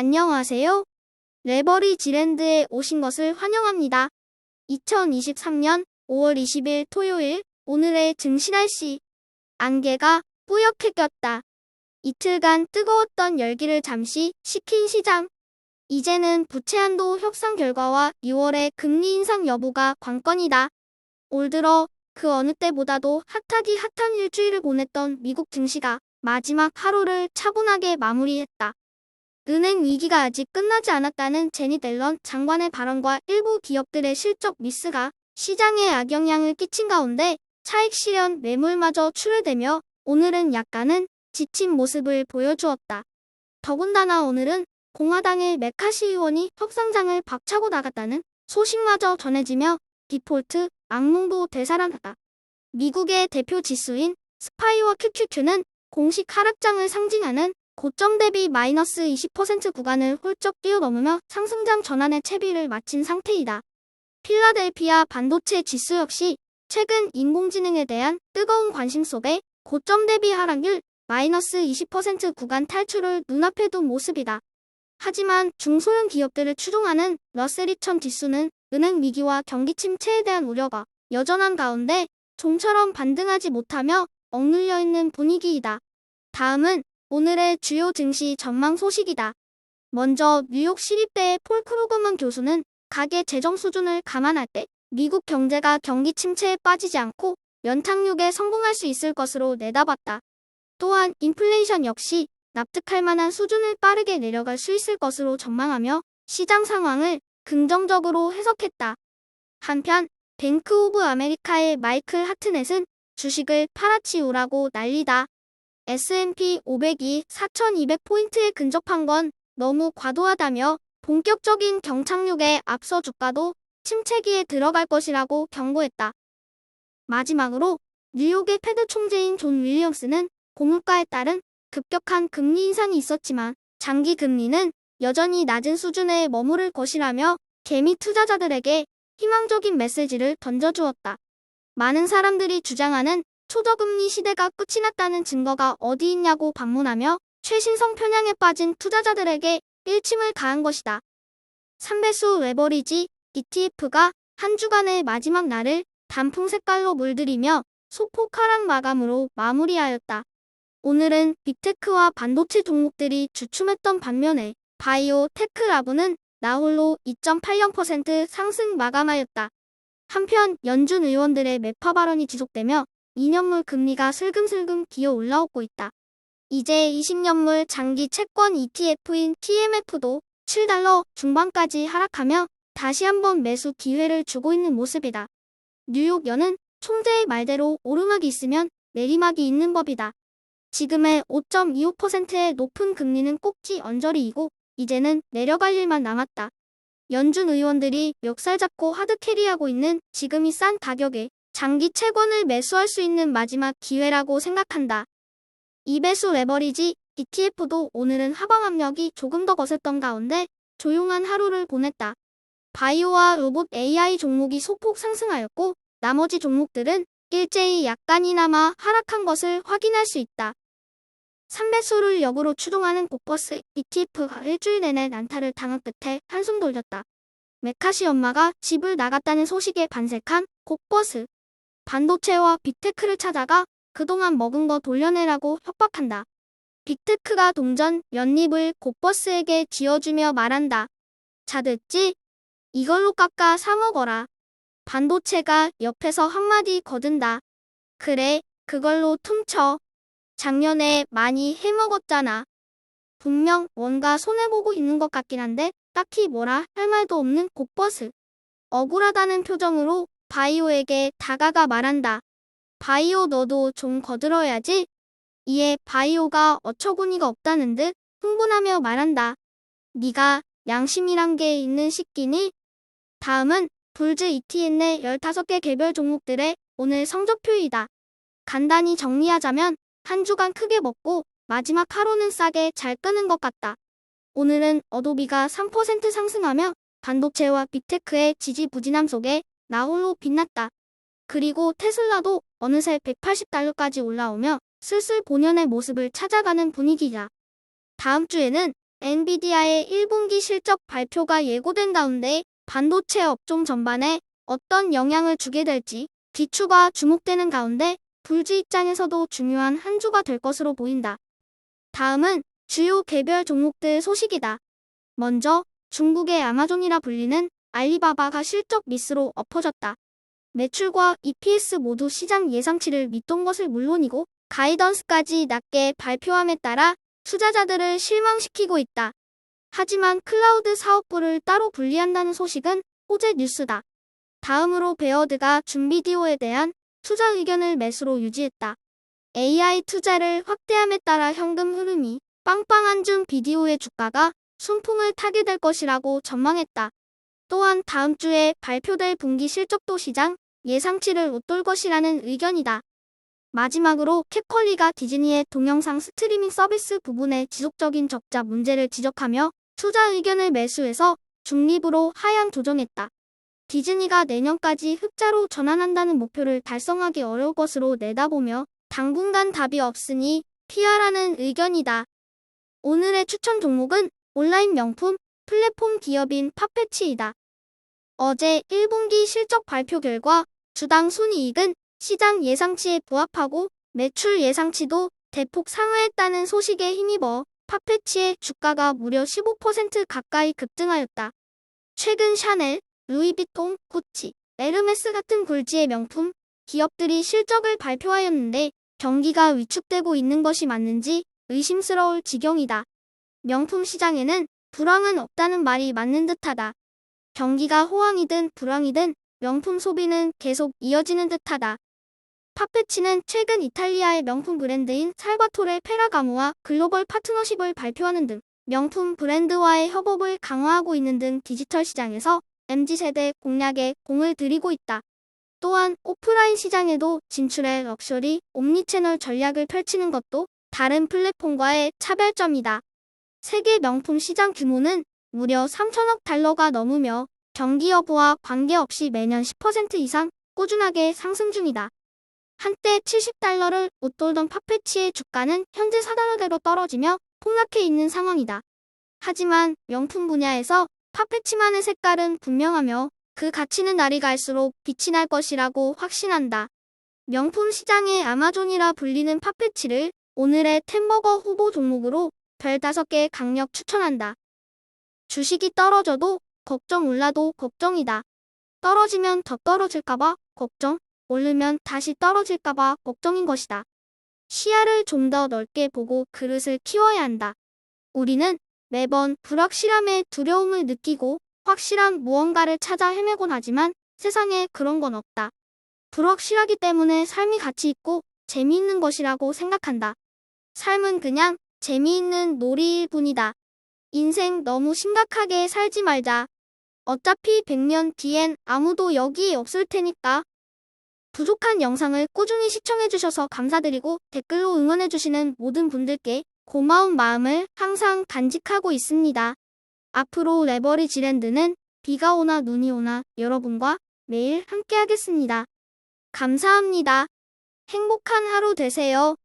안녕하세요. 레버리 지랜드에 오신 것을 환영합니다. 2023년 5월 20일 토요일 오늘의 증시 날씨. 안개가 뿌옇게 꼈다. 이틀간 뜨거웠던 열기를 잠시 식힌 시장. 이제는 부채 한도 협상 결과와 6월의 금리 인상 여부가 관건이다. 올 들어 그 어느 때보다도 핫하디 핫한 일주일을 보냈던 미국 증시가 마지막 하루를 차분하게 마무리했다. 은행 위기가 아직 끝나지 않았다는 제니 델런 장관의 발언과 일부 기업들의 실적 미스가 시장에 악영향을 끼친 가운데 차익 실현 매물마저 출회되며 오늘은 약간은 지친 모습을 보여주었다. 더군다나 오늘은 공화당의 메카시 의원이 협상장을 박차고 나갔다는 소식마저 전해지며 디폴트 악몽도 되살아났다. 미국의 대표 지수인 스파이와 QQQ는 공식 하락장을 상징하는 고점 대비 마이너스 20% 구간을 훌쩍 뛰어넘으며 상승장 전환의 채비를 마친 상태이다. 필라델피아 반도체 지수 역시 최근 인공지능에 대한 뜨거운 관심 속에 고점 대비 하락률 마이너스 20% 구간 탈출을 눈앞에 둔 모습이다. 하지만 중소형 기업들을 추종하는 러셀 2000 지수는 은행 위기와 경기 침체에 대한 우려가 여전한 가운데 좀처럼 반등하지 못하며 억눌려 있는 분위기이다. 다음은 오늘의 주요 증시 전망 소식이다. 먼저 뉴욕 시립대의 폴 크루그먼 교수는 가계 재정 수준을 감안할 때 미국 경제가 경기 침체에 빠지지 않고 연착륙에 성공할 수 있을 것으로 내다봤다. 또한 인플레이션 역시 납득할 만한 수준을 빠르게 내려갈 수 있을 것으로 전망하며 시장 상황을 긍정적으로 해석했다. 한편 뱅크 오브 아메리카의 마이클 하트넷은 주식을 팔아치우라고 난리다. S&P 500이 4,200포인트에 근접한 건 너무 과도하다며 본격적인 경착륙에 앞서 주가도 침체기에 들어갈 것이라고 경고했다. 마지막으로 뉴욕의 패드 총재인 존 윌리엄스는 고물가에 따른 급격한 금리 인상이 있었지만 장기 금리는 여전히 낮은 수준에 머무를 것이라며 개미 투자자들에게 희망적인 메시지를 던져주었다. 많은 사람들이 주장하는 초저금리 시대가 끝이 났다는 증거가 어디 있냐고 방문하며 최신성 편향에 빠진 투자자들에게 일침을 가한 것이다. 3배수 레버리지 ETF가 한 주간의 마지막 날을 단풍 색깔로 물들이며 소폭 하락 마감으로 마무리하였다. 오늘은 빅테크와 반도체 종목들이 주춤했던 반면에 바이오 테크라브는 나홀로 2.80% 상승 마감하였다. 한편 연준 의원들의 매파 발언이 지속되며 2년물 금리가 슬금슬금 기어 올라오고 있다. 이제 20년물 장기 채권 ETF인 TMF도 7달러 중반까지 하락하며 다시 한번 매수 기회를 주고 있는 모습이다. 뉴욕 연은 총재의 말대로 오르막이 있으면 내리막이 있는 법이다. 지금의 5.25%의 높은 금리는 꼭지 언저리이고 이제는 내려갈 일만 남았다. 연준 의원들이 멱살 잡고 하드 캐리하고 있는 지금이 싼 가격에 장기 채권을 매수할 수 있는 마지막 기회라고 생각한다. 2배수 레버리지 ETF도 오늘은 하방 압력이 조금 더 거셌던 가운데 조용한 하루를 보냈다. 바이오와 로봇 AI 종목이 소폭 상승하였고 나머지 종목들은 일제히 약간이나마 하락한 것을 확인할 수 있다. 3배수를 역으로 추종하는 곡버스 ETF가 일주일 내내 난타를 당한 끝에 한숨 돌렸다. 메카시 엄마가 집을 나갔다는 소식에 반색한 곡버스. 반도체와 빅테크를 찾아가 그동안 먹은 거 돌려내라고 협박한다. 빅테크가 동전 연립을 곡버스에게 쥐어주며 말한다. 자 듣지? 이걸로 깎아 사먹어라. 반도체가 옆에서 한마디 거든다. 그래, 그걸로 퉁쳐. 작년에 많이 해먹었잖아. 분명 뭔가 손해보고 있는 것 같긴 한데 딱히 뭐라 할 말도 없는 곡버스. 억울하다는 표정으로 바이오에게 다가가 말한다. 바이오 너도 좀 거들어야지. 이에 바이오가 어처구니가 없다는 듯 흥분하며 말한다. 네가 양심이란 게 있는 식기니? 다음은 불즈 ETN의 15개 개별 종목들의 오늘 성적표이다. 간단히 정리하자면 한 주간 크게 먹고 마지막 하루는 싸게 잘 끄는 것 같다. 오늘은 어도비가 3% 상승하며 반도체와 빅테크의 지지부진함 속에 나홀로 빛났다. 그리고 테슬라도 어느새 180달러까지 올라오며 슬슬 본연의 모습을 찾아가는 분위기다. 다음 주에는 엔비디아의 1분기 실적 발표가 예고된 가운데 반도체 업종 전반에 어떤 영향을 주게 될지 기추가 주목되는 가운데 불지 입장에서도 중요한 한 주가 될 것으로 보인다. 다음은 주요 개별 종목들 소식이다. 먼저 중국의 아마존이라 불리는 알리바바가 실적 미스로 엎어졌다. 매출과 EPS 모두 시장 예상치를 밑돈 것을 물론이고 가이던스까지 낮게 발표함에 따라 투자자들을 실망시키고 있다. 하지만 클라우드 사업부를 따로 분리한다는 소식은 호재 뉴스다. 다음으로 베어드가 준비디오에 대한 투자 의견을 매수로 유지했다. AI 투자를 확대함에 따라 현금 흐름이 빵빵한 중 비디오의 주가가 순풍을 타게 될 것이라고 전망했다. 또한 다음 주에 발표될 분기 실적도 시장 예상치를 웃돌 것이라는 의견이다. 마지막으로 캡컬리가 디즈니의 동영상 스트리밍 서비스 부분의 지속적인 적자 문제를 지적하며 투자 의견을 매수해서 중립으로 하향 조정했다. 디즈니가 내년까지 흑자로 전환한다는 목표를 달성하기 어려울 것으로 내다보며 당분간 답이 없으니 피하라는 의견이다. 오늘의 추천 종목은 온라인 명품 플랫폼 기업인 팝패치이다. 어제 1분기 실적 발표 결과 주당 순이익은 시장 예상치에 부합하고 매출 예상치도 대폭 상회했다는 소식에 힘입어 팝패치의 주가가 무려 15% 가까이 급등하였다. 최근 샤넬, 루이비통, 구치, 에르메스 같은 굴지의 명품 기업들이 실적을 발표하였는데 경기가 위축되고 있는 것이 맞는지 의심스러울 지경이다. 명품 시장에는 불황은 없다는 말이 맞는 듯하다. 경기가 호황이든 불황이든 명품 소비는 계속 이어지는 듯하다. 파페치는 최근 이탈리아의 명품 브랜드인 살바토레 페라가모와 글로벌 파트너십을 발표하는 등 명품 브랜드와의 협업을 강화하고 있는 등 디지털 시장에서 MZ세대 공략에 공을 들이고 있다. 또한 오프라인 시장에도 진출해 럭셔리 옴니채널 전략을 펼치는 것도 다른 플랫폼과의 차별점이다. 세계 명품 시장 규모는 무려 3천억 달러가 넘으며 경기 여부와 관계없이 매년 10% 이상 꾸준하게 상승 중이다. 한때 70달러를 웃돌던 팝패치의 주가는 현재 4달러대로 떨어지며 폭락해 있는 상황이다. 하지만 명품 분야에서 팝패치만의 색깔은 분명하며 그 가치는 날이 갈수록 빛이 날 것이라고 확신한다. 명품 시장의 아마존이라 불리는 팝패치를 오늘의 템버거 후보 종목으로 별 5개 강력 추천한다. 주식이 떨어져도 걱정 올라도 걱정이다. 떨어지면 더 떨어질까봐 걱정, 오르면 다시 떨어질까봐 걱정인 것이다. 시야를 좀 더 넓게 보고 그릇을 키워야 한다. 우리는 매번 불확실함에 두려움을 느끼고 확실한 무언가를 찾아 헤매곤 하지만 세상에 그런 건 없다. 불확실하기 때문에 삶이 가치 있고 재미있는 것이라고 생각한다. 삶은 그냥 재미있는 놀이일 뿐이다. 인생 너무 심각하게 살지 말자. 어차피 100년 뒤엔 아무도 여기 없을 테니까. 부족한 영상을 꾸준히 시청해주셔서 감사드리고 댓글로 응원해주시는 모든 분들께 고마운 마음을 항상 간직하고 있습니다. 앞으로 레버리지 랜드는 비가 오나 눈이 오나 여러분과 매일 함께하겠습니다. 감사합니다. 행복한 하루 되세요.